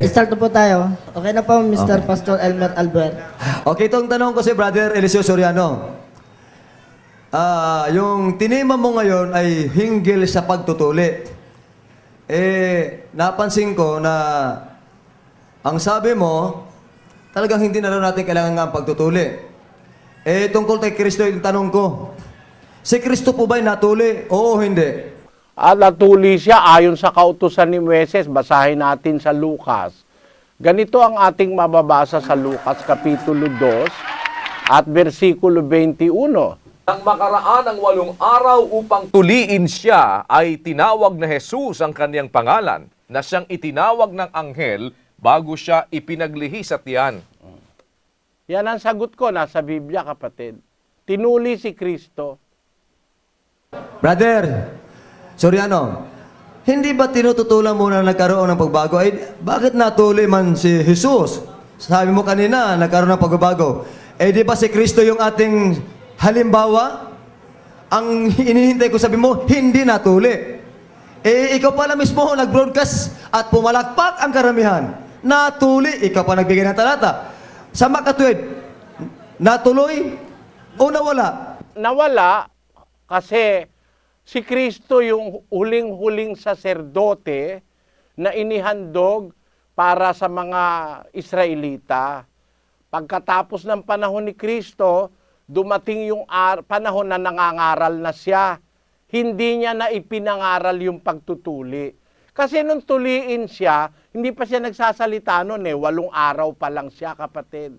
Start na po tayo. Okay na po, Mr. Pastor Elmer Albert. Okay, itong tanong ko si Brother Eliseo Soriano. Ah, yung tinima mo ngayon ay hinggil sa pagtutuli. Eh, napansin ko na ang sabi mo, talagang hindi na raw natin kailangan nga ang pagtutuli. Eh, tungkol kay Kristo yung tanong ko. Si Kristo po ba'y natuli? Oo o hindi? At natuli siya ayon sa kautusan ni Moises. Basahin natin sa Lucas. Ganito ang ating mababasa sa Lucas Kapitulo 2 at versikulo 21. Nang makaraan ang walong araw upang tuliin siya, ay tinawag na Jesus ang kanyang pangalan, na siyang itinawag ng anghel bago siya ipinaglihi sa tiyan. Yan ang sagot ko, nasa Biblia kapatid. Tinuli si Kristo. Brother Soriano, hindi ba tinututulan mo na nagkaroon ng pagbago? Ay, bakit natuli man si Jesus? Sabi mo kanina, nagkaroon ng pagbabago. Eh, di ba si Kristo yung ating halimbawa? Ang inihintay ko sabi mo, hindi natuli. Eh, ikaw pala mismo nag-broadcast at pumalakpak ang karamihan. Natuli, ikaw pa nagbigay ng talata. Sa makatwid, natuloy o nawala? Nawala kasi si Kristo yung huling-huling saserdote na inihandog para sa mga Israelita. Pagkatapos ng panahon ni Kristo, dumating yung panahon na nangangaral na siya. Hindi niya na ipinangaral yung pagtutuli. Kasi nung tuliin siya, hindi pa siya nagsasalita noon eh. Walong araw pa lang siya, kapatid.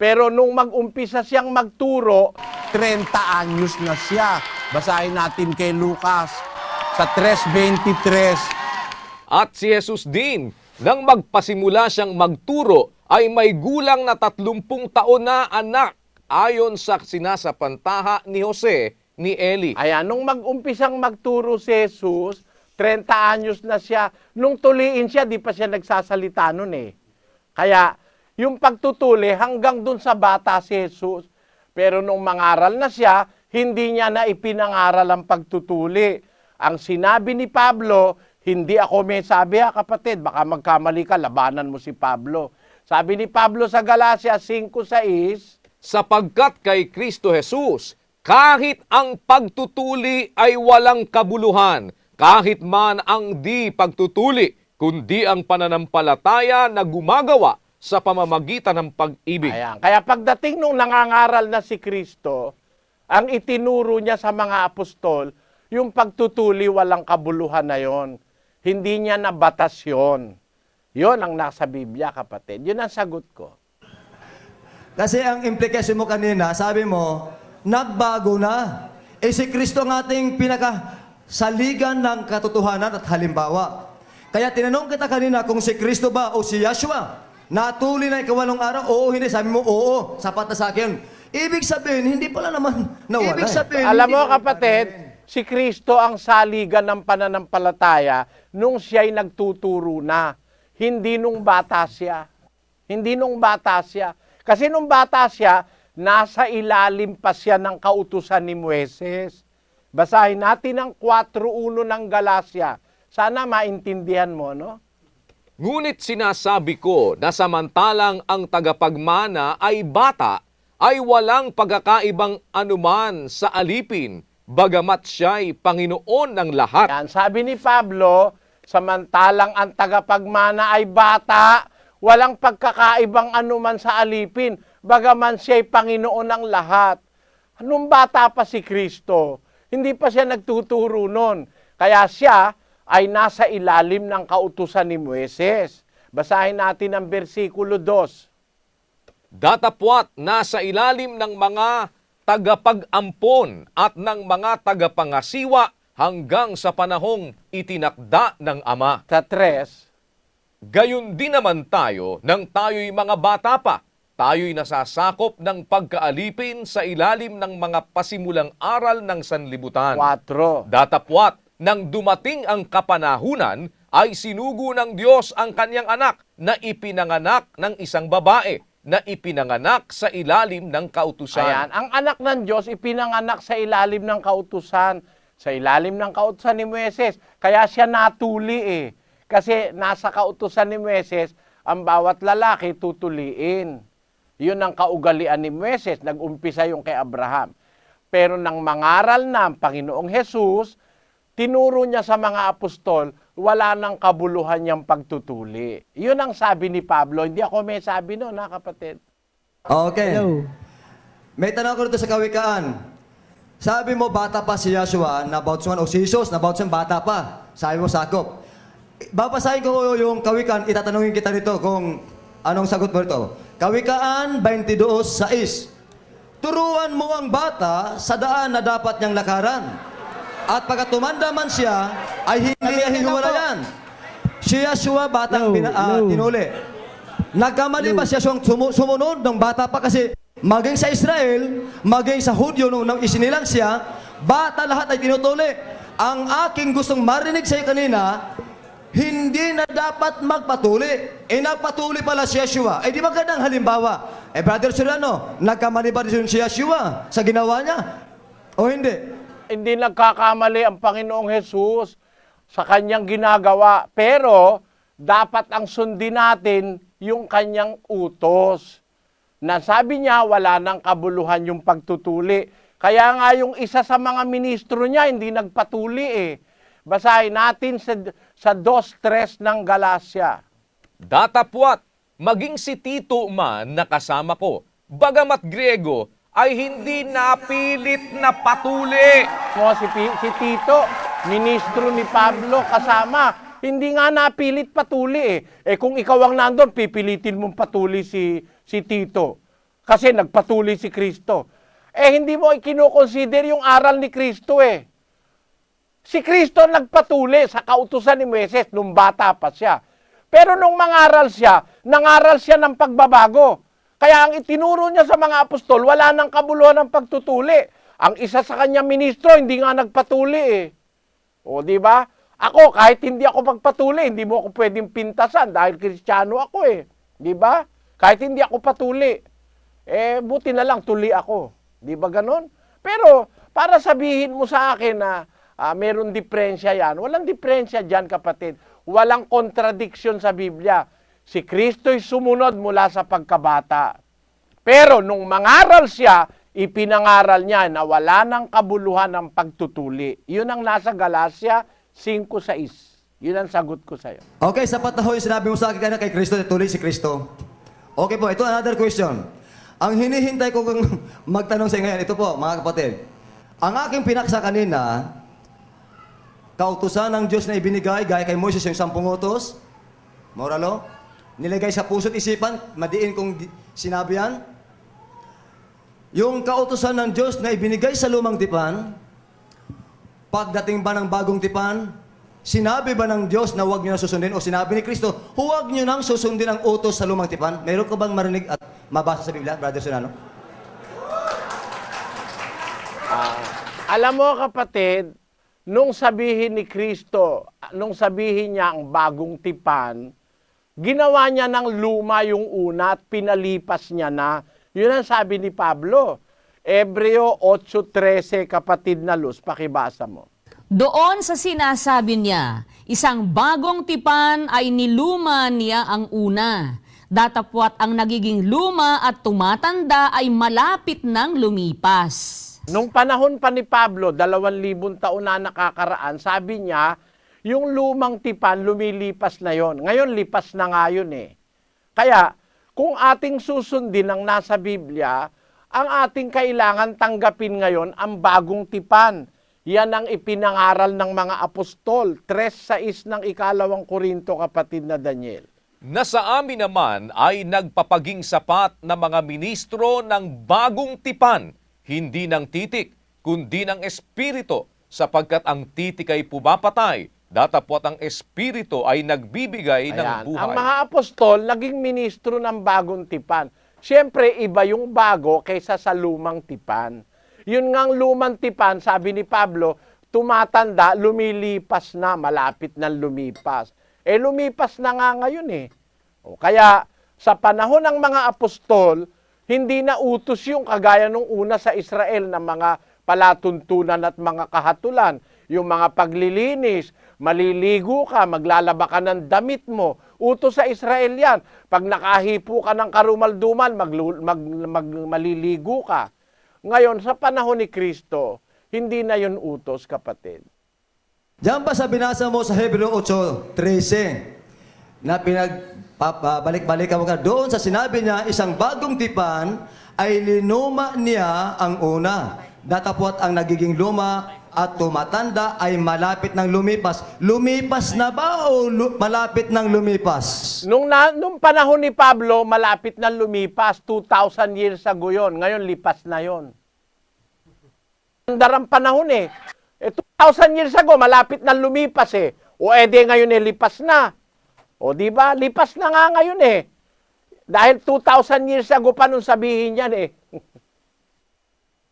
Pero nung mag-umpisa siyang magturo, 30 anyos na siya. Basahin natin kay Lucas sa 3.23. At si Jesus din, nang magpasimula siyang magturo, ay may gulang na tatlumpung taon na anak ayon sa sinasapantaha ni Jose ni Eli. Ayan, nung mag-umpisang magturo si Jesus, 30 anyos na siya. Nung tuliin siya, di pa siya nagsasalita nun eh. Kaya, yung pagtutuli hanggang dun sa bata si Jesus. Pero nung mangaral na siya, hindi niya na ipinangaral ang pagtutuli. Ang sinabi ni Pablo, hindi ako may sabi ha kapatid, baka magkamali ka, labanan mo si Pablo. Sabi ni Pablo sa Galacia 5.6, sapagkat kay Kristo Jesus, kahit ang pagtutuli ay walang kabuluhan, kahit man ang di pagtutuli, kundi ang pananampalataya na gumagawa sa pamamagitan ng pag-ibig. Ayan. Kaya pagdating nung nangangaral na si Kristo, ang itinuro niya sa mga apostol, yung pagtutuli walang kabuluhan na yon. Hindi niya nabatas yon. Yon ang nasa Biblia, kapatid. Yun ang sagot ko. Kasi ang implication mo kanina, sabi mo, nagbago na. Eh si Kristo ang ating pinakasaligan ng katotohanan at halimbawa. Kaya tinanong kita kanina kung si Kristo ba o si Yahshua. Natuli na ikawalong araw? Oo, hindi. Sabi mo, oo. Sapat na sa akin. Ibig sabihin, hindi pala naman nawala. Ibig eh. sabihin, Alam mo, kapatid, si Kristo ang saligan ng pananampalataya nung siya'y nagtuturo na. Hindi nung bata siya. Hindi nung bata siya. Kasi nung bata siya, nasa ilalim pa siya ng kautusan ni Moises. Basahin natin ang 4.1 ng Galacia. Sana maintindihan mo, no? Ngunit sinasabi ko na samantalang ang tagapagmana ay bata, ay walang pagkakaibang anuman sa alipin, bagamat siya'y Panginoon ng lahat. Yan, sabi ni Pablo, samantalang ang tagapagmana ay bata, walang pagkakaibang anuman sa alipin, bagaman siya'y Panginoon ng lahat. Nung bata pa si Kristo, hindi pa siya nagtuturo nun. Kaya siya ay nasa ilalim ng kautusan ni Moises. Basahin natin ang versikulo 2. Datapwat nasa ilalim ng mga tagapag-ampon at ng mga tagapangasiwa hanggang sa panahong itinakda ng Ama. Sa 3, Gayon din naman tayo nang tayo'y mga bata pa. Tayo'y nasasakop ng pagkaalipin sa ilalim ng mga pasimulang aral ng sanlibutan. 4. Datapwat, nang dumating ang kapanahunan, ay sinugo ng Diyos ang kanyang anak na ipinanganak ng isang babae na ipinanganak sa ilalim ng kautusan. Ayan, ang anak ng Diyos ipinanganak sa ilalim ng kautusan, sa ilalim ng kautusan ni Moises. Kaya siya natuli eh. Kasi nasa kautusan ni Moises, ang bawat lalaki tutuliin. Yun ang kaugalian ni Moises, nag-umpisa yung kay Abraham. Pero nang mangaral na ang Panginoong Jesus, tinuro niya sa mga apostol, wala nang kabuluhan niyang pagtutuli. Yun ang sabi ni Pablo. Hindi ako may sabi noon, ha kapatid. Okay. Hello. May tanong ko dito sa kawikaan. Sabi mo, bata pa si Yahshua, nabautsuhan, o si Jesus, nabautsuhan, bata pa. Sabi mo, sakop. Babasahin ko yung kawikaan, itatanungin kita nito kung anong sagot mo rito. Kawikaan 22.6 Turuan mo ang bata sa daan na dapat niyang lakaran. At pagka tumanda man siya, ay hindi niya hihiwalayan. Si Yahshua, batang No, pina, ah, no. tinuli. Nagkamali ba siya siyang sumu- sumunod ng bata pa kasi maging sa Israel, maging sa Hudyo nung nang isinilang siya, bata lahat ay tinutuli. Ang aking gustong marinig sa iyo kanina, hindi na dapat magpatuli. Eh nagpatuli pala si Yeshua. Eh di magandang halimbawa. Eh Brother Soriano, nagkamali ba din si Yeshua sa ginawa niya? O hindi? Hindi nagkakamali ang Panginoong Jesus sa kanyang ginagawa. Pero, dapat ang sundin natin yung kanyang utos. Na sabi niya, wala nang kabuluhan yung pagtutuli. Kaya nga yung isa sa mga ministro niya, hindi nagpatuli eh. Basahin natin sa, sa 2.3 ng Galacia. Datapwat, maging si Tito man na kasama ko, bagamat Griego, ay hindi napilit na patuli. Mo si, si Tito, ministro ni Pablo kasama. Hindi nga napilit patuli eh. Eh kung ikaw ang nandun, pipilitin mong patuli si, si Tito. Kasi nagpatuli si Kristo. Eh hindi mo kinukonsider yung aral ni Kristo eh. Si Kristo nagpatuli sa kautusan ni Moises nung bata pa siya. Pero nung mangaral siya, nangaral siya ng pagbabago. Kaya ang itinuro niya sa mga apostol, wala nang kabuluhan ng pagtutuli. Ang isa sa kanya ministro, hindi nga nagpatuli eh. O, di ba? Ako, kahit hindi ako magpatuli, hindi mo ako pwedeng pintasan dahil kristyano ako eh. Di ba? Kahit hindi ako patuli. Eh, buti na lang, tuli ako. Di ba ganon? Pero, para sabihin mo sa akin na ah, meron diferensya yan, walang diferensya dyan, kapatid. Walang contradiction sa Biblia. Si Kristo'y sumunod mula sa pagkabata. Pero nung mangaral siya, ipinangaral niya na wala ng kabuluhan ng pagtutuli. Yun ang nasa Galacia 5.6. Yun ang sagot ko sa'yo. Okay, sapat na ho yung sinabi mo sa akin kanina kay Kristo, tuloy si Kristo. Okay po, ito another question. Ang hinihintay ko kung magtanong sa ngayon, ito po, mga kapatid. Ang aking pinaksa kanina, kautusan ng Diyos na ibinigay, gaya kay Moses yung sampung utos, moralo, nilagay sa puso't isipan, madiin kung di- sinabi yan. Yung kautusan ng Diyos na ibinigay sa lumang tipan, pagdating ba ng bagong tipan, sinabi ba ng Diyos na huwag nyo na susundin o sinabi ni Kristo, huwag nyo nang susundin ang utos sa lumang tipan? Meron ka bang marinig at mabasa sa Biblia, Brother Sunano? Alam mo kapatid, nung sabihin ni Kristo, nung sabihin niya ang bagong tipan, ginawa niya ng luma yung una at pinalipas niya na. Yun ang sabi ni Pablo. Ebreo 8.13, kapatid na luz, pakibasa mo. Doon sa sinasabi niya, isang bagong tipan ay niluma niya ang una. Datapwat ang nagiging luma at tumatanda ay malapit nang lumipas. Nung panahon pa ni Pablo, dalawang libong taon na nakakaraan, sabi niya, yung lumang tipan, lumilipas na yon. Ngayon, lipas na nga yun eh. Kaya, kung ating susundin ang nasa Biblia, ang ating kailangan tanggapin ngayon ang bagong tipan. Yan ang ipinangaral ng mga apostol. Tres sa is ng ikalawang Korinto, kapatid na Daniel. Na sa amin naman ay nagpapaging sapat na mga ministro ng bagong tipan, hindi ng titik, kundi ng espiritu, sapagkat ang titik ay pumapatay, datapwat ang espiritu ay nagbibigay ng Ayan. buhay. Ang mga apostol, naging ministro ng bagong tipan. Siyempre, iba yung bago kaysa sa lumang tipan. Yun ngang lumang tipan, sabi ni Pablo, tumatanda, lumilipas na, malapit na lumipas. Eh, lumipas na nga ngayon eh. O, kaya, sa panahon ng mga apostol, hindi na utos yung kagaya nung una sa Israel ng mga palatuntunan at mga kahatulan. Yung mga paglilinis, maliligo ka, maglalaba ka ng damit mo. Utos sa Israel yan. Pag nakahipo ka ng karumalduman, maglu- mag, mag, maliligo ka. Ngayon, sa panahon ni Kristo, hindi na yun utos, kapatid. Diyan ba sa binasa mo sa Hebreo 8.13 na pinagbalik-balik ka doon sa sinabi niya, isang bagong tipan ay linuma niya ang una. Datapot ang nagiging luma at tumatanda ay malapit ng lumipas. Lumipas na ba o lu- malapit ng lumipas? Nung, na, nung panahon ni Pablo, malapit na lumipas. 2,000 years ago yun. Ngayon, lipas na yon. Ang panahon eh. eh 2,000 years ago, malapit na lumipas eh. O edi ngayon eh, lipas na. O di ba? Lipas na nga ngayon eh. Dahil 2,000 years ago pa nung sabihin yan eh.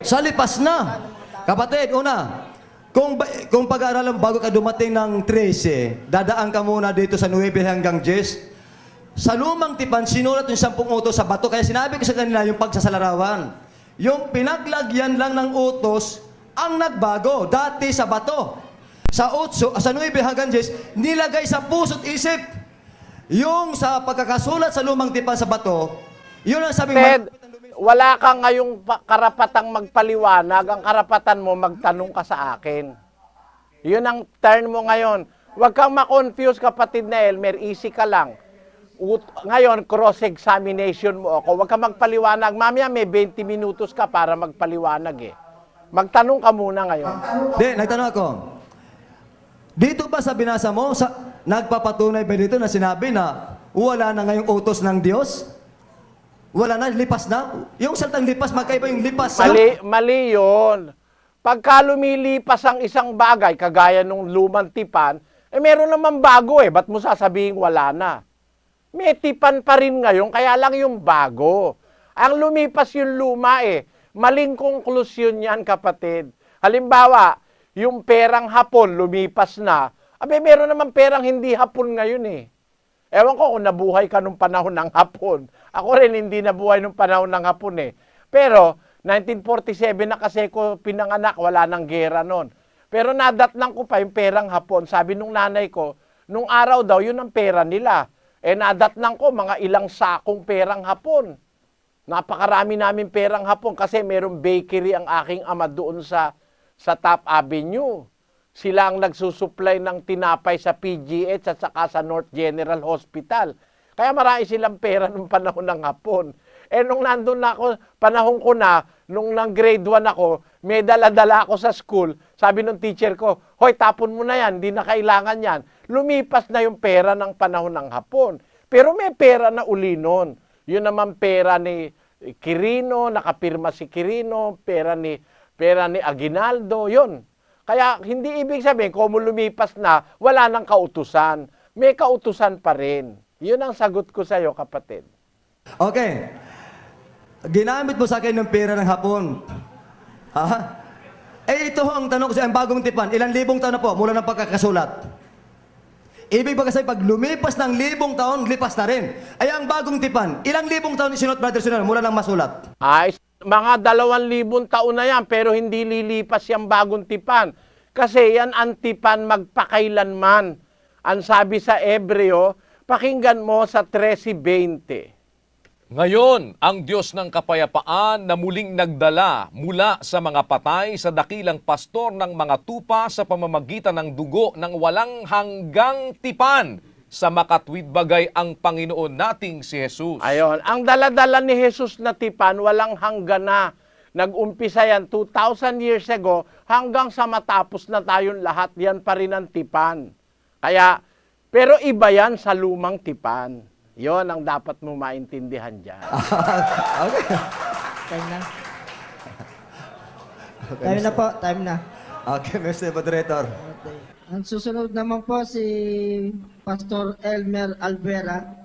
Sa lipas na. Kapatid, una, kung, ba- kung pag-aaralan bago ka dumating ng 13, dadaan ka muna dito sa 9 hanggang 10. Sa lumang tipan, sinulat yung sampung utos sa bato. Kaya sinabi ko sa kanila yung pagsasalarawan. Yung pinaglagyan lang ng utos ang nagbago. Dati sa bato. Sa 8, sa 9 hanggang 10, nilagay sa puso't isip. Yung sa pagkakasulat sa lumang tipan sa bato, yun ang sabi Ted, wala ka ngayong pa- karapatang magpaliwanag. Ang karapatan mo, magtanong ka sa akin. Yun ang turn mo ngayon. Huwag kang makonfuse, kapatid na Elmer. Easy ka lang. Ngayon, cross-examination mo ako. Huwag kang magpaliwanag. Mamaya may 20 minutos ka para magpaliwanag eh. Magtanong ka muna ngayon. Di, nagtanong ako. Dito ba sa binasa mo, sa, nagpapatunay ba dito na sinabi na wala na ngayong utos ng Diyos? Wala na, lipas na? Yung salitang lipas, magkaiba yung lipas sa... Mali, mali yun. Pagka lumilipas ang isang bagay, kagaya nung lumang tipan, eh meron naman bago eh. Ba't mo sasabihin wala na? May tipan pa rin ngayon, kaya lang yung bago. Ang lumipas yung luma eh. Maling konklusyon yan, kapatid. Halimbawa, yung perang hapon, lumipas na. Abe, meron naman perang hindi hapon ngayon eh. Ewan ko kung nabuhay ka nung panahon ng hapon. Ako rin hindi nabuhay nung panahon ng hapon eh. Pero, 1947 na kasi ko pinanganak, wala nang gera noon. Pero nadatnang ko pa yung perang hapon. Sabi nung nanay ko, nung araw daw, yun ang pera nila. Eh nadatnang ko mga ilang sakong perang hapon. Napakarami namin perang hapon kasi merong bakery ang aking ama doon sa sa Top Avenue. Sila ang nagsusupply ng tinapay sa PGH at saka sa North General Hospital. Kaya marami silang pera nung panahon ng hapon. Eh nung nandun na ako, panahon ko na, nung nang grade 1 ako, may dala-dala ako sa school. Sabi ng teacher ko, hoy tapon mo na yan, hindi na kailangan yan. Lumipas na yung pera ng panahon ng hapon. Pero may pera na uli nun. Yun naman pera ni Quirino, nakapirma si Quirino, pera ni pera ni Aguinaldo, yun. Kaya hindi ibig sabihin, kung lumipas na, wala nang kautusan. May kautusan pa rin. Yun ang sagot ko sa iyo, kapatid. Okay. Ginamit mo sa akin ng pera ng hapon. Ha? Eh ito ho ang tanong ko sa ang bagong tipan. Ilang libong taon na po mula ng pagkakasulat? Ibig ba kasi pag lumipas ng libong taon, lipas na rin. Ay ang bagong tipan, ilang libong taon isinot, Brother Sunil, mula ng masulat? Ay, mga dalawang libong taon na yan, pero hindi lilipas yung bagong tipan. Kasi yan ang tipan magpakailanman. Ang sabi sa Ebreo, pakinggan mo sa 13.20. Ngayon, ang Diyos ng kapayapaan na muling nagdala mula sa mga patay sa dakilang pastor ng mga tupa sa pamamagitan ng dugo ng walang hanggang tipan sa makatwid bagay ang Panginoon nating si Jesus. Ayon, ang daladala ni Jesus na tipan, walang hanggan na. Nag-umpisa yan 2,000 years ago hanggang sa matapos na tayong lahat, yan pa rin ang tipan. Kaya, pero iba yan sa lumang tipan. Yon ang dapat mo maintindihan dyan. okay. Time na. Time na po, time na. Okay, Mr. Moderator. Okay. Ang susunod naman po si Pastor Elmer Alvera.